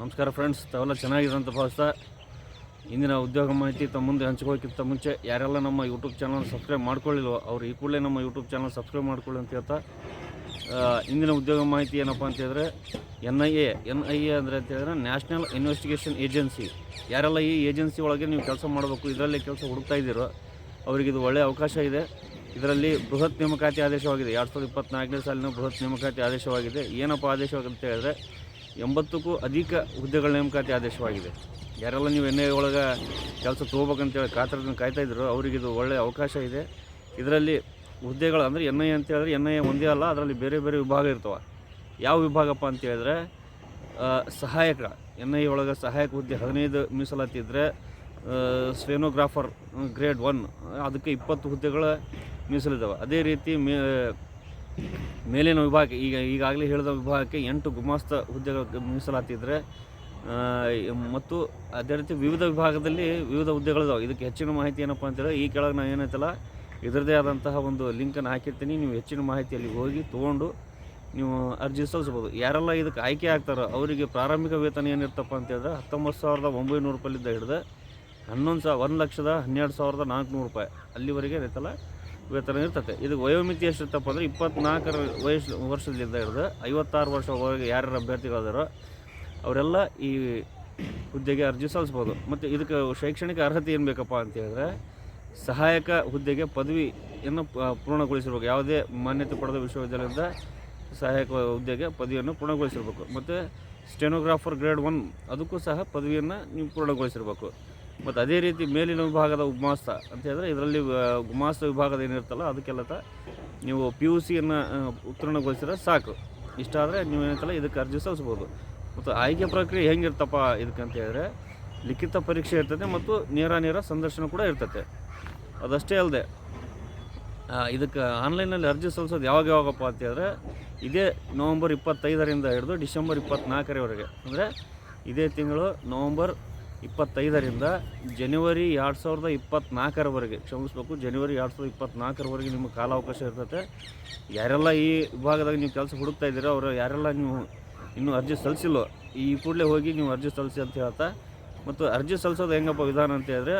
ನಮಸ್ಕಾರ ಫ್ರೆಂಡ್ಸ್ ತಾವೆಲ್ಲ ಚೆನ್ನಾಗಿರೋಂಥ ಅಂತ ಭಾವಿಸ್ತಾ ಇಂದಿನ ಉದ್ಯೋಗ ಮಾಹಿತಿ ತಮ್ಮ ಮುಂದೆ ಹಂಚ್ಕೊಳ್ಳೋಕ್ಕಿಂತ ಮುಂಚೆ ಯಾರೆಲ್ಲ ನಮ್ಮ ಯೂಟ್ಯೂಬ್ ಚಾನಲ್ ಸಬ್ಸ್ಕ್ರೈಬ್ ಮಾಡ್ಕೊಳ್ಳಿಲ್ವೋ ಅವ್ರು ಈ ಕೂಡಲೇ ನಮ್ಮ ಯೂಟ್ಯೂಬ್ ಚಾನಲ್ ಸಬ್ಸ್ಕ್ರೈಬ್ ಮಾಡ್ಕೊಳ್ಳಿ ಅಂತ ಹೇಳ್ತಾ ಇಂದಿನ ಉದ್ಯೋಗ ಮಾಹಿತಿ ಏನಪ್ಪ ಅಂತೇಳಿದ್ರೆ N I A N I A ಅಂದರೆ ಅಂತ ಹೇಳಿದ್ರೆ ನ್ಯಾಷನಲ್ ಇನ್ವೆಸ್ಟಿಗೇಷನ್ ಏಜೆನ್ಸಿ ಯಾರೆಲ್ಲ ಈ ಏಜೆನ್ಸಿ ಒಳಗೆ ನೀವು ಕೆಲಸ ಮಾಡಬೇಕು, ಇದರಲ್ಲಿ ಕೆಲಸ ಹುಡುಕ್ತಾ ಇದ್ದೀರೋ ಅವರಿಗೆ ಇದು ಒಳ್ಳೆಯ ಅವಕಾಶ ಇದೆ. ಇದರಲ್ಲಿ ಬೃಹತ್ ನೇಮಕಾತಿ ಆದೇಶವಾಗಿದೆ. ಎರಡು ಸಾವಿರದ ಇಪ್ಪತ್ನಾಲ್ಕನೇ ಸಾಲಿನ ಬೃಹತ್ ನೇಮಕಾತಿ ಆದೇಶವಾಗಿದೆ. ಏನಪ್ಪ ಆದೇಶವಾಗಿದೆ ಅಂತ ಹೇಳಿದ್ರೆ ಎಂಬತ್ತಕ್ಕೂ ಅಧಿಕ ಹುದ್ದೆಗಳ ನೇಮಕಾತಿ ಆದೇಶವಾಗಿದೆ. ಯಾರೆಲ್ಲ ನೀವು ಎನ್ ಐ ಒಳಗೆ ಕೆಲಸ ತೊಗೋಬೇಕಂತೇಳಿ ಕಾತರದಿಂದ ಕಾಯ್ತಾ ಇದ್ರು ಅವರಿಗೆ ಇದು ಒಳ್ಳೆಯ ಅವಕಾಶ ಇದೆ. ಇದರಲ್ಲಿ ಹುದ್ದೆಗಳು ಅಂದರೆ ಎನ್ ಐ ಅಂತ ಹೇಳಿದ್ರೆ ಎನ್ ಐ ಒಂದೇ ಅಲ್ಲ, ಅದರಲ್ಲಿ ಬೇರೆ ಬೇರೆ ವಿಭಾಗ ಇರ್ತವೆ. ಯಾವ ವಿಭಾಗಪ್ಪ ಅಂತ ಹೇಳಿದ್ರೆ ಸಹಾಯಕ, ಎನ್ ಐ ಒಳಗೆ ಸಹಾಯಕ ಹುದ್ದೆ ಹದಿನೈದು ಮೀಸಲಾತಿ ಇದ್ದರೆ ಸ್ಟೆನೋಗ್ರಾಫರ್ ಗ್ರೇಡ್ ಒನ್, ಅದಕ್ಕೆ ಇಪ್ಪತ್ತು ಹುದ್ದೆಗಳ ಮೀಸಲಿದ್ದಾವೆ ಅದೇ ರೀತಿ ಮೇ ಮೇಲಿನ ವಿಭಾಗ ಈಗ ಈಗಾಗಲೇ ಹೇಳಿದ ವಿಭಾಗಕ್ಕೆ ಎಂಟು ಗುಮಾಸ್ತ ಹುದ್ದೆಗಳು ಮೀಸಲಾತಿ ಇದ್ದರೆ ಮತ್ತು ಅದೇ ರೀತಿ ವಿವಿಧ ವಿಭಾಗದಲ್ಲಿ ವಿವಿಧ ಹುದ್ದೆಗಳಿದಾವೆ. ಇದಕ್ಕೆ ಹೆಚ್ಚಿನ ಮಾಹಿತಿ ಏನಪ್ಪ ಅಂತೇಳಿ ಈ ಕೆಳಗೆ ನಾನು ಏನೈತಲ್ಲ, ಇದರದೇ ಆದಂತಹ ಒಂದು ಲಿಂಕನ್ನು ಹಾಕಿರ್ತೀನಿ. ನೀವು ಹೆಚ್ಚಿನ ಮಾಹಿತಿಯಲ್ಲಿ ಹೋಗಿ ತೊಗೊಂಡು ನೀವು ಅರ್ಜಿ ಸಲ್ಲಿಸ್ಬೋದು ಯಾರೆಲ್ಲ ಇದಕ್ಕೆ ಆಯ್ಕೆ ಆಗ್ತಾರೋ ಅವರಿಗೆ ಪ್ರಾರಂಭಿಕ ವೇತನ ಏನಿರ್ತಪ್ಪ ಅಂತೇಳಿದ್ರೆ, ಹತ್ತೊಂಬತ್ತು ಸಾವಿರದ ಒಂಬೈನೂರು ರೂಪಾಯಿಲಿಂದ ಹಿಡಿದು ಹನ್ನೊಂದು ಸಾವಿರ ಒಂದು ಲಕ್ಷದ ಹನ್ನೆರಡು ಸಾವಿರದ ನಾಲ್ಕುನೂರು ರೂಪಾಯಿ ಅಲ್ಲಿವರೆಗೆ ಇರುತ್ತಲ್ಲ ವೇತನ ಇರ್ತದೆ. ಇದು ವಯೋಮಿತಿ ಎಷ್ಟಿರ್ತಪ್ಪ ಅಂದರೆ ಇಪ್ಪತ್ನಾಲ್ಕರ ವಯಸ್ಸು ವರ್ಷದಿಂದ ಹಿಡಿದು ಐವತ್ತಾರು ವರ್ಷ ಒಳಗೆ ಯಾರ್ಯಾರು ಅಭ್ಯರ್ಥಿಗಳಿದಾರೋ ಅವರೆಲ್ಲ ಈ ಹುದ್ದೆಗೆ ಅರ್ಜಿ ಸಲ್ಲಿಸ್ಬೋದು. ಮತ್ತು ಇದಕ್ಕೆ ಶೈಕ್ಷಣಿಕ ಅರ್ಹತೆ ಏನು ಬೇಕಪ್ಪ ಅಂತ ಹೇಳಿದ್ರೆ ಸಹಾಯಕ ಹುದ್ದೆಗೆ ಪದವಿಯನ್ನು ಪೂರ್ಣಗೊಳಿಸಿರ್ಬೇಕು. ಯಾವುದೇ ಮಾನ್ಯತೆ ಪಡೆದ ವಿಶ್ವವಿದ್ಯಾಲಯದಿಂದ ಸಹಾಯಕ ಹುದ್ದೆಗೆ ಪದವಿಯನ್ನು ಪೂರ್ಣಗೊಳಿಸಿರ್ಬೇಕು. ಮತ್ತು ಸ್ಟೆನೋಗ್ರಾಫರ್ ಗ್ರೇಡ್ ಒನ್, ಅದಕ್ಕೂ ಸಹ ಪದವಿಯನ್ನು ನೀವು ಪೂರ್ಣಗೊಳಿಸಿರ್ಬೇಕು. ಮತ್ತು ಅದೇ ರೀತಿ ಮೇಲಿನ ವಿಭಾಗದ ಗುಮಾಸ್ತ ಅಂತ ಹೇಳಿದ್ರೆ ಇದರಲ್ಲಿ ಗುಮಾಸ್ತ ವಿಭಾಗದ ಏನಿರ್ತಲ್ಲ ಅದಕ್ಕೆಲ್ಲ ನೀವು ಪಿ ಯು ಸಿಯನ್ನು ಉತ್ತೀರ್ಣಗೊಳಿಸಿದ್ರೆ ಸಾಕು. ಇಷ್ಟಾದರೆ ನೀವು ಏನಂತಲ್ಲ ಇದಕ್ಕೆ ಅರ್ಜಿ ಸಲ್ಲಿಸ್ಬೋದು. ಮತ್ತು ಆಯ್ಕೆ ಪ್ರಕ್ರಿಯೆ ಹೆಂಗಿರ್ತಪ್ಪ ಇದಕ್ಕೆ ಅಂತ ಹೇಳಿದ್ರೆ ಲಿಖಿತ ಪರೀಕ್ಷೆ ಇರ್ತದೆ ಮತ್ತು ನೇರ ನೇರ ಸಂದರ್ಶನ ಕೂಡ ಇರ್ತದೆ. ಅದಷ್ಟೇ ಅಲ್ಲದೆ ಇದಕ್ಕೆ ಆನ್ಲೈನಲ್ಲಿ ಅರ್ಜಿ ಸಲ್ಲಿಸೋದು ಯಾವಾಗ ಯಾವಾಗಪ್ಪ ಅಂತ ಹೇಳಿದ್ರೆ ಇದೇ ನವಂಬರ್ ಇಪ್ಪತ್ತೈದರಿಂದ ಹಿಡಿದು ಡಿಸೆಂಬರ್ ಇಪ್ಪತ್ತ್ನಾಲ್ಕರವರೆಗೆ ಅಂದರೆ ಇದೇ ತಿಂಗಳು ನವಂಬರ್ ಇಪ್ಪತ್ತೈದರಿಂದ ಜನವರಿ ಎರಡು ಸಾವಿರದ ಇಪ್ಪತ್ತ್ನಾಲ್ಕರವರೆಗೆ ಕ್ಷಮಿಸ್ಬೇಕು, ಜನವರಿ ಎರಡು ಸಾವಿರದ ಇಪ್ಪತ್ತ್ನಾಲ್ಕರವರೆಗೆ ನಿಮಗೆ ಕಾಲಾವಕಾಶ ಇರ್ತೈತೆ. ಯಾರೆಲ್ಲ ಈ ವಿಭಾಗದಾಗ ನೀವು ಕೆಲಸ ಹುಡುಕ್ತಾ ಇದ್ದೀರೋ ಅವರು ಯಾರೆಲ್ಲ ನೀವು ಇನ್ನೂ ಅರ್ಜಿ ಸಲ್ಲಿಸಿಲ್ಲೋ, ಈ ಕೂಡಲೇ ಹೋಗಿ ನೀವು ಅರ್ಜಿ ಸಲ್ಲಿಸಿ ಅಂತ ಹೇಳ್ತಾ, ಮತ್ತು ಅರ್ಜಿ ಸಲ್ಲಿಸೋದು ಹೆಂಗಪ್ಪ ವಿಧಾನ ಅಂತ ಹೇಳಿದ್ರೆ,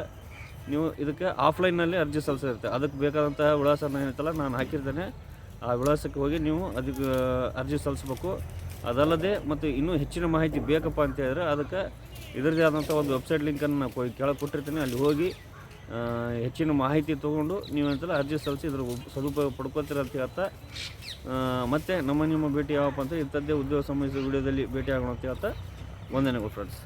ನೀವು ಇದಕ್ಕೆ ಆಫ್ಲೈನಲ್ಲಿ ಅರ್ಜಿ ಸಲ್ಲಿಸಿರುತ್ತೆ. ಅದಕ್ಕೆ ಬೇಕಾದಂತಹ ವಿಳಾಸನ ಏನೈತಲ್ಲ ನಾನು ಹಾಕಿರ್ತೇನೆ. ಆ ವಿಳಾಸಕ್ಕೆ ಹೋಗಿ ನೀವು ಅದಕ್ಕೆ ಅರ್ಜಿ ಸಲ್ಲಿಸ್ಬೇಕು. ಅದಲ್ಲದೆ ಮತ್ತು ಇನ್ನೂ ಹೆಚ್ಚಿನ ಮಾಹಿತಿ ಬೇಕಪ್ಪ ಅಂತ ಹೇಳಿದ್ರೆ ಅದಕ್ಕೆ ಇದರದೇ ಆದಂಥ ಒಂದು ವೆಬ್ಸೈಟ್ ಲಿಂಕನ್ನು ನಾನು ಕೆಳಗೆ ಕೊಟ್ಟಿರ್ತೀನಿ. ಅಲ್ಲಿ ಹೋಗಿ ಹೆಚ್ಚಿನ ಮಾಹಿತಿ ತೊಗೊಂಡು ನೀವೇನಂತಲ್ಲ ಅರ್ಜಿ ಸಲ್ಲಿಸಿ ಇದ್ರ ಸದುಪಯೋಗ ಪಡ್ಕೋತೀರ ಅಂತ ಹೇಳ್ತಾ ಮತ್ತು ಮತ್ತೆ ನಮ್ಮ ನಿಮ್ಮ ಭೇಟಿ ಯಾವಪ್ಪ ಅಂತ ಇಂಥದ್ದೇ ಉದ್ಯೋಗ ಸಂಬಂಧಿಸಿದ ವಿಡಿಯೋದಲ್ಲಿ ಭೇಟಿ ಆಗೋಣ ಅಂತ ಹೇಳ್ತಾ, ವಂದನೆಗಳು ಫ್ರೆಂಡ್ಸ್